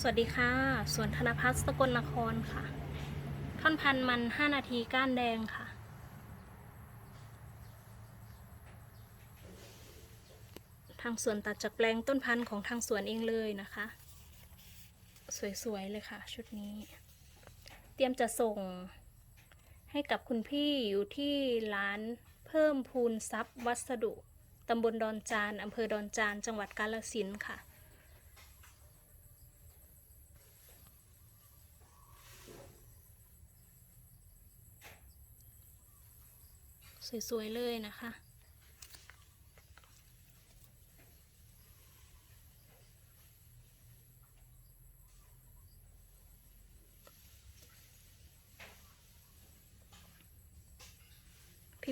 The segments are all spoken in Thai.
สวัสดีค่ะ สวนธนพัฒน์สกลนครค่ะ ท่อนพันธุ์มัน 5 นาทีก้านแดงค่ะ ทางสวนตัดจากแปลงต้นพันธุ์ของทางสวนเองเลยนะคะ สวยๆเลยค่ะ ชุดนี้ เตรียมจะส่งให้กับคุณพี่อยู่ที่ร้านเพิ่มพูนทรัพย์วัสดุตำบลดอนจานอำเภอดอนจาน จังหวัดกาฬสินธุ์ค่ะ สวย ๆ เลยนะคะ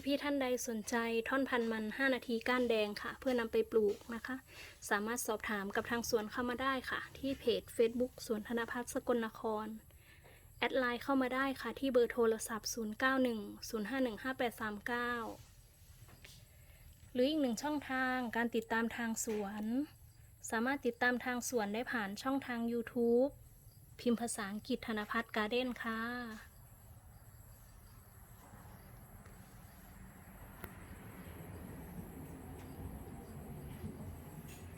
พี่ ๆ ท่านใดสนใจท่อนพันธุ์มัน 5 นาทีก้านแดงค่ะ เพื่อนำไปปลูกนะคะ สามารถสอบถามกับทางสวนเข้ามาได้ค่ะ ที่เพจ Facebook สวนธนพัฒน์สกลนคร ดไลน์เข้ามาได้ค่ะที่เบอร์โทรศัพท์ 0910515839 หรืออีกหนึ่งช่องทางการติดตามทางสวน สามารถติดตามทางสวนได้ผ่านช่องทาง YouTube พิมพ์ภาษาอังกฤษธนพัฒน์การ์เด้นค่ะ